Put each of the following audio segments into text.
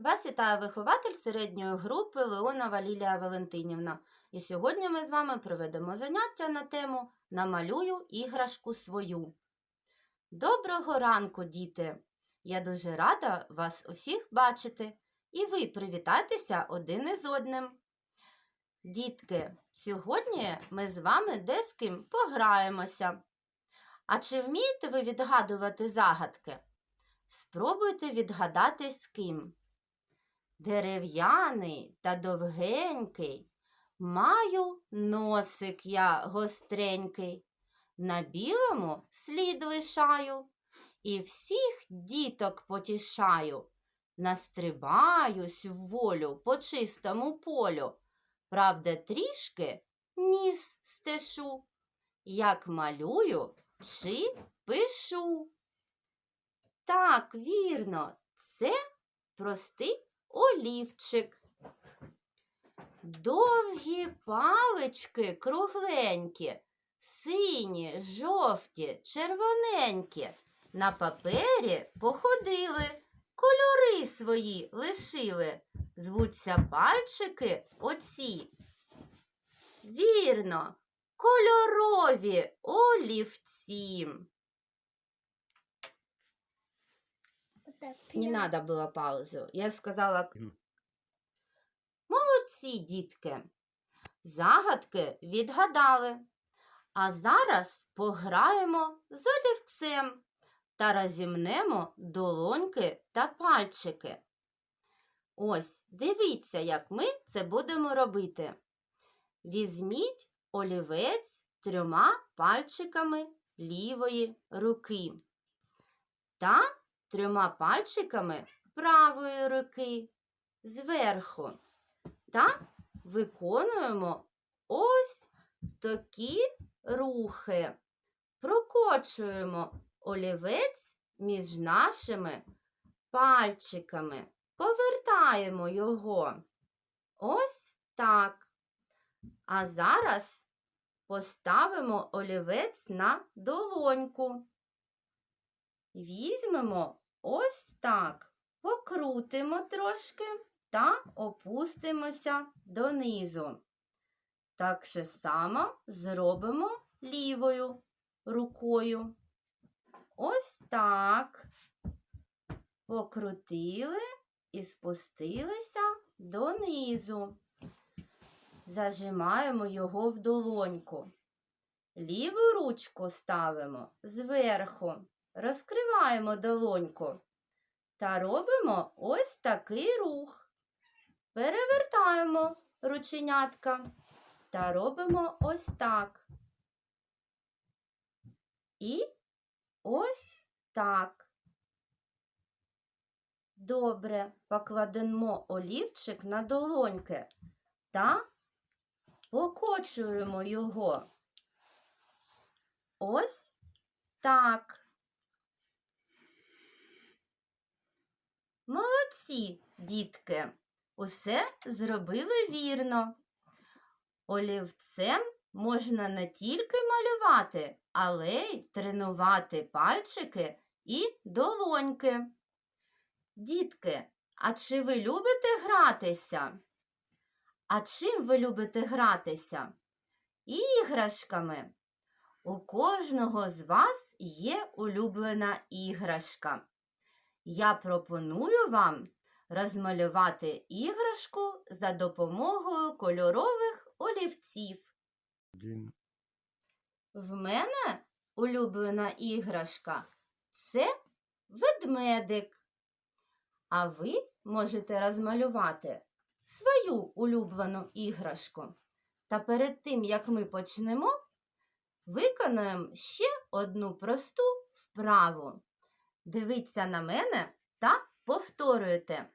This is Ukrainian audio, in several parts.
Вас вітає вихователь середньої групи Леонова Лілія Валентинівна. І сьогодні ми з вами проведемо заняття на тему Намалюю іграшку свою. Доброго ранку, діти! Я дуже рада вас усіх бачити. І ви привітайтеся один із одним. Дітки, сьогодні ми з вами де пограємося. А чи вмієте ви відгадувати загадки? Спробуйте відгадати з ким. Дерев'яний та довгенький, маю носик я гостренький, на білому слід лишаю, і всіх діток потішаю, настрибаюсь в волю по чистому полю, правда, трішки ніс стешу, як малюю чи пишу. Так, вірно, це простий олівчик. Довгі палички кругленькі, сині, жовті, червоненькі. На папері походили, кольори свої лишили. Звуться пальчики оці. Вірно, кольорові олівці. Не надо было паузу. Я сказала молодці, дітки. Загадки відгадали. А зараз пограємо з олівцем та розімнемо долоньки та пальчики. Ось, дивіться, як ми це будемо робити. Візьміть олівець трьома пальчиками лівої руки та трьома пальчиками правої руки зверху. Та виконуємо ось такі рухи. Прокочуємо олівець між нашими пальчиками. Повертаємо його. Ось так. А зараз поставимо олівець на долоньку. Візьмемо ось так, покрутимо трошки та опустимося донизу. Так же само зробимо лівою рукою. Ось так. Покрутили і спустилися донизу. Зажимаємо його в долоньку. Ліву ручку ставимо зверху. Розкриваємо долоньку та робимо ось такий рух. Перевертаємо рученятка та робимо ось так. І ось так. Добре, покладемо олівчик на долоньки та покочуємо його. Ось так. Молодці, дітки, усе зробили вірно. Олівцем можна не тільки малювати, але й тренувати пальчики і долоньки. Дітки, а чи ви любите гратися? А чим ви любите гратися? Іграшками. У кожного з вас є улюблена іграшка. Я пропоную вам розмалювати іграшку за допомогою кольорових олівців. Один. В мене улюблена іграшка це ведмедик. А ви можете розмалювати свою улюблену іграшку. Та перед тим, як ми почнемо, виконаємо ще одну просту вправу. Дивіться на мене та повторюйте.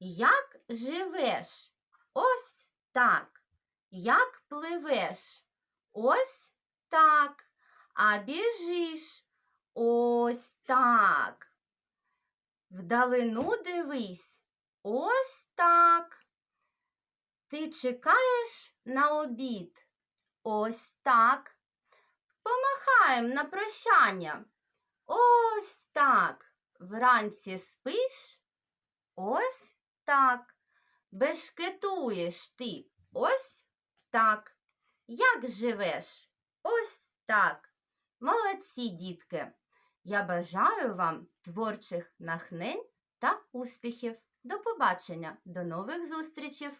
Як живеш? Ось так. Як пливеш? Ось так. А біжиш? Ось так. Вдалину дивись. Ось так. Ти чекаєш на обід? Ось так. Помахаємо на прощання. Ось так. Вранці спиш? Ось так. Бешкетуєш ти ось так. Як живеш? Ось так. Молодці, дітки! Я бажаю вам творчих нахнень та успіхів. До побачення, до нових зустрічей!